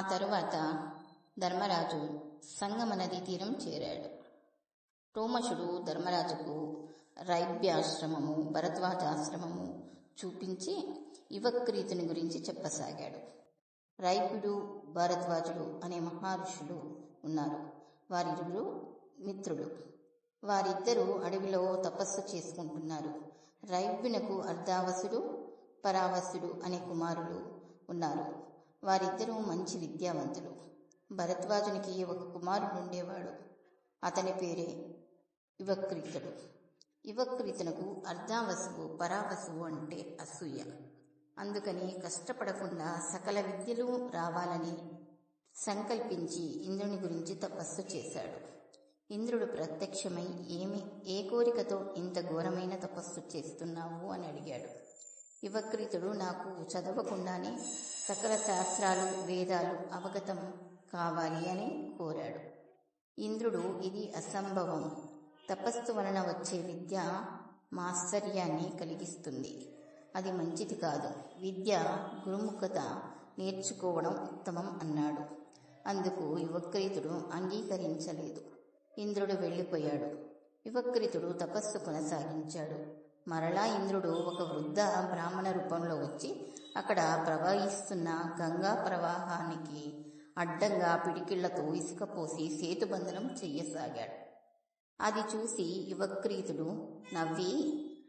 ఆ తరువాత ధర్మరాజు సంగమ నదీ తీరం చేరాడు. రోమశుడు ధర్మరాజుకు రైభ్యాశ్రమము భరద్వాజాశ్రమము చూపించి యువక్రీతుని గురించి చెప్పసాగాడు. రైపుడు భారద్వాజుడు అనే మహర్షులు ఉన్నారు. వారిరువురు మిత్రుడు వారిద్దరూ అడవిలో తపస్సు చేసుకుంటున్నారు. రైవ్యునకు అర్ధావసుడు పరావసుడు అనే కుమారులు ఉన్నారు. వారిద్దరూ మంచి విద్యావంతులు. భరద్వాజునికి ఒక కుమారుడు ఉండేవాడు. అతని పేరే యువక్రీతుడు. యువక్రీతునకు అర్ధావసువు పరావసువు అంటే అసూయ. అందుకని కష్టపడకుండా సకల విద్యలు రావాలని సంకల్పించి ఇంద్రుని గురించి తపస్సు చేశాడు. ఇంద్రుడు ప్రత్యక్షమై ఏమి ఏ కోరికతో ఇంత ఘోరమైన తపస్సు చేస్తున్నావు? అని అడిగాడు. యువక్రీతుడు నాకు చదవకుండానే సకల శాస్త్రాలు వేదాలు అవగతం కావాలి అని కోరాడు. ఇంద్రుడు ఇది అసంభవం. తపస్సు వలన వచ్చే విద్య మాశ్చర్యాన్ని కలిగిస్తుంది. అది మంచిది కాదు. విద్య గురుముఖత నేర్చుకోవడం ఉత్తమం అన్నాడు. అందుకు యువక్రీతుడు అంగీకరించలేదు. ఇంద్రుడు వెళ్ళిపోయాడు. యువక్రీతుడు తపస్సు కొనసాగించాడు. మరలా ఇంద్రుడు ఒక వృద్ధ బ్రాహ్మణ రూపంలో వచ్చి అక్కడ ప్రవహిస్తున్న గంగా ప్రవాహానికి అడ్డంగా పిడికిళ్ళతో ఇసుక పోసి సేతుబంధనం చెయ్యసాగాడు. అది చూసి యువక్రీతుడు నవ్వి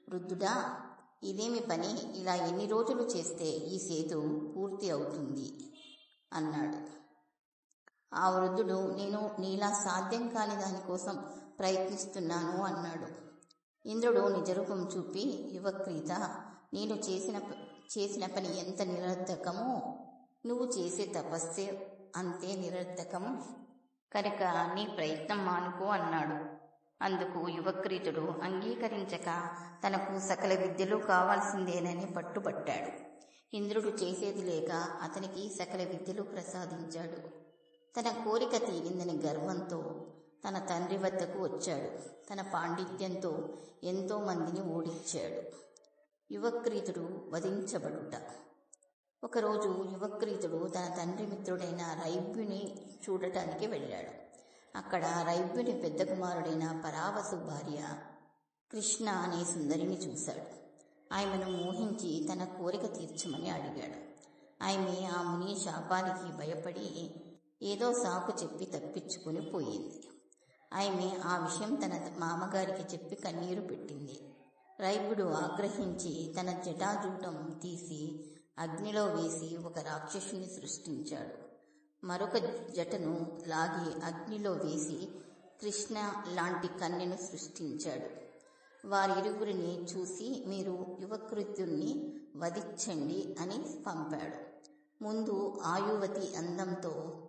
వృద్ధుడా ఇదేమి పని? ఇలా ఎన్ని రోజులు చేస్తే ఈ సేతు పూర్తి అవుతుంది అన్నాడు. ఆ వృద్ధుడు నేను నీలా సాధ్యం కాని దానికోసం ప్రయత్నిస్తున్నాను అన్నాడు. ఇంద్రుడు నిజరూపం చూపి యువక్రీత నేను చేసిన చేసిన పని ఎంత నిరర్ధకమో నువ్వు చేసే తపస్సే అంతే నిరర్ధకము కనుక నీ ప్రయత్నం మానుకో అన్నాడు. అందుకు యువక్రీతుడు అంగీకరించక తనకు సకల విద్యలు కావాల్సిందేనని పట్టుబట్టాడు. ఇంద్రుడు చేసేది లేక అతనికి సకల విద్యలు ప్రసాదించాడు. తన కోరిక తీరిందని గర్వంతో తన తండ్రి వద్దకు వచ్చాడు. తన పాండిత్యంతో ఎంతో మందిని ఓడించాడు. యువక్రీతుడు వధించబడుట. ఒకరోజు యువక్రీతుడు తన తండ్రి మిత్రుడైన రైభ్యుని చూడటానికి వెళ్ళాడు. అక్కడ రైభ్యుని పెద్ద కుమారుడైన పరావసు భార్య కృష్ణ అనే సుందరిని చూశాడు. ఆమెను మోహించి తన కోరిక తీర్చమని అడిగాడు. ఆమె ఆ ముని శాపానికి భయపడి ఏదో సాకు చెప్పి తప్పించుకుని పోయింది. ఆమె ఆ విషయం తన మామగారికి చెప్పి కన్నీరు పెట్టింది. రైపుడు ఆగ్రహించి తన జటాజూటం తీసి అగ్నిలో వేసి ఒక రాక్షసుని సృష్టించాడు. మరొక జటను లాగి అగ్నిలో వేసి కృష్ణ లాంటి కన్యను సృష్టించాడు. వారిరువురిని చూసి మీరు యువకృత్యుణ్ణి వధించండి అని పంపాడు. ముందు ఆయువతి అందంతో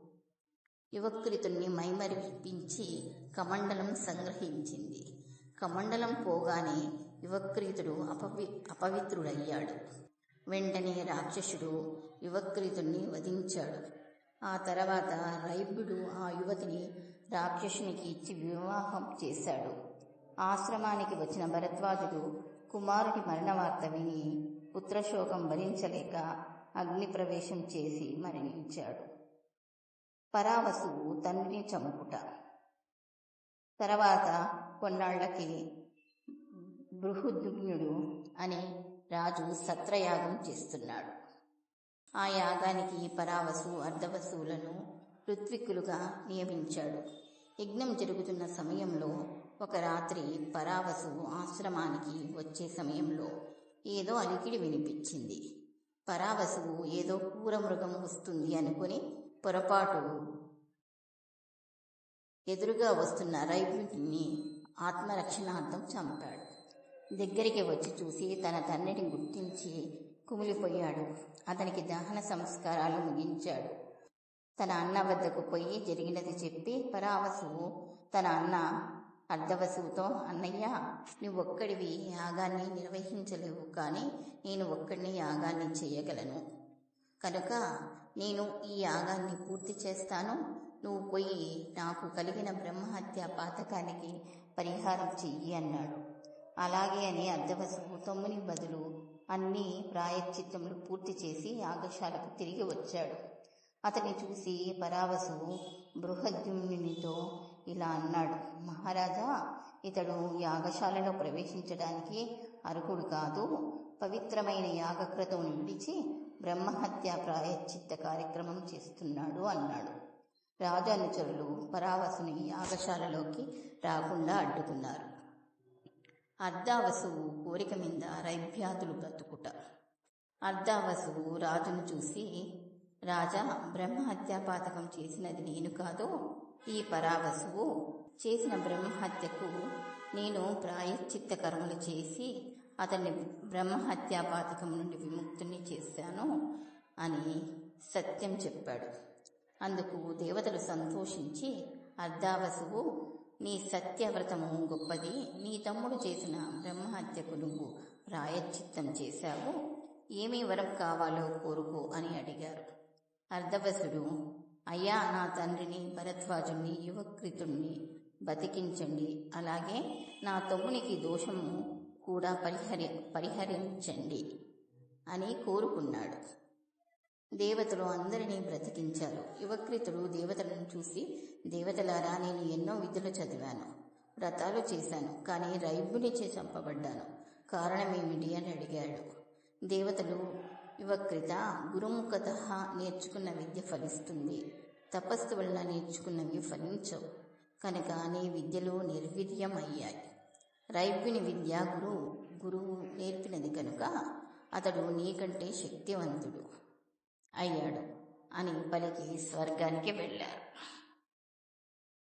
యువకృతుణ్ణి మైమరిపించి కమండలం సంగ్రహించింది. కమండలం పోగానే యువక్రీతుడు అపవి అపవిత్రుడయ్యాడు. వెంటనే రాక్షసుడు యువక్రీతుణ్ణి వధించాడు. ఆ తర్వాత రైభ్యుడు ఆ యువతిని రాక్షసునికి ఇచ్చి వివాహం చేశాడు. ఆశ్రమానికి వచ్చిన భరద్వాజుడు కుమారుడి మరణ వార్త విని పుత్రశోకం భరించలేక అగ్ని ప్రవేశం చేసి మరణించాడు. పరావసువు తండ్రిని చంపుట. తర్వాత కొన్నాళ్ళకి బృహద్యుగ్నుడు అనే రాజు సత్రయాగం చేస్తున్నాడు. ఆ యాగానికి పరావసు అర్ధవసువులను ఋత్విక్కులుగా నియమించాడు. యజ్ఞం జరుగుతున్న సమయంలో ఒక రాత్రి పరావసు ఆశ్రమానికి వచ్చే సమయంలో ఏదో అలికిడి వినిపించింది. పరావసువు ఏదో కూర మృగం వస్తుంది అనుకుని పొరపాటు. ఎదురుగా వస్తున్న రైతుని ఆత్మరక్షణార్థం చంపాడు. దగ్గరికి వచ్చి చూసి తన తండ్రిని గుర్తించి కుమిలిపోయాడు. అతనికి దహన సంస్కారాలు ముగించాడు. తన అన్న వద్దకు పోయి జరిగినది చెప్పి పరావసువు తన అన్న అర్ధవసువుతో అన్నయ్య నువ్వు ఒక్కడివి యాగాన్ని నిర్వహించలేవు కానీ నేను ఒక్కడిని యాగాన్ని చేయగలను. కనుక నేను ఈ యాగాన్ని పూర్తి చేస్తాను. నువ్వు పోయి నాకు కలిగిన బ్రహ్మహత్య పాతకానికి పరిహారం చెయ్యి అన్నాడు. అలాగే అని అర్ధవసువు తమ్ముని బదులు అన్ని ప్రాయశ్చిత్తములు పూర్తి చేసి యాగశాలకు తిరిగి వచ్చాడు. అతన్ని చూసి పరావసు బృహద్యుమ్నునితో ఇలా అన్నాడు. మహారాజా ఇతడు యాగశాలలో ప్రవేశించడానికి అర్హుడు కాదు. పవిత్రమైన యాగక్రతువును విడిచి బ్రహ్మహత్య ప్రాయశ్చిత్త కార్యక్రమం చేస్తున్నాడు అన్నాడు. రాజు అనుచరులు పరావసుని యాగశాలలోకి రాకుండా అడ్డుకున్నారు. అర్ధావసువు కోరిక మీద రైభ్యాతులు బ్రతుకుట. అర్ధావసువు రాజును చూసి రాజా బ్రహ్మహత్యాపాతకం చేసినది నేను కాదు? ఈ పరావసువు చేసిన బ్రహ్మహత్యకు నేను ప్రాయశ్చిత్త కర్మలు చేసి అతన్ని బ్రహ్మహత్యా పాతకం నుండి విముక్తుని చేశాను అని సత్యం చెప్పాడు. అందుకు దేవతలు సంతోషించి అర్ధావసువు నీ సత్యవ్రతము గొప్పది నీ తమ్ముడు చేసిన బ్రహ్మహత్యకు నువ్వు ప్రాయశ్చిత్తం చేశావు ఏమీ వరం కావాలో కోరుకో అని అడిగారు. అర్ధవసుడు అయ్యా నా తండ్రిని భరద్వాజుని యువకృతుణ్ణి బతికించండి. అలాగే నా తమ్మునికి దోషము కూడా పరిహరి పరిహరించండి అని కోరుకున్నాడు. దేవతలు అందరినీ బ్రతికించారు. యువకృతుడు దేవతలను చూసి దేవతలారా నేను ఎన్నో విధులు చదివాను వ్రతాలు చేశాను కానీ రైబునిచే చంపబడ్డాను. కారణమేమిటి? అని అడిగాడు. దేవతలు యువకృత గురుముఖత నేర్చుకున్న విద్య ఫలిస్తుంది. తపస్సు వల్ల నేర్చుకున్నవి ఫలించవు. కనుక నీ విద్యలు నిర్వీర్యం రైపిని రైభ్యుని విద్య గురువు గురువు నేర్పినది కనుక అతడు నీకంటే శక్తివంతుడు అయ్యాడు అని పలికి స్వర్గానికి వెళ్ళారు.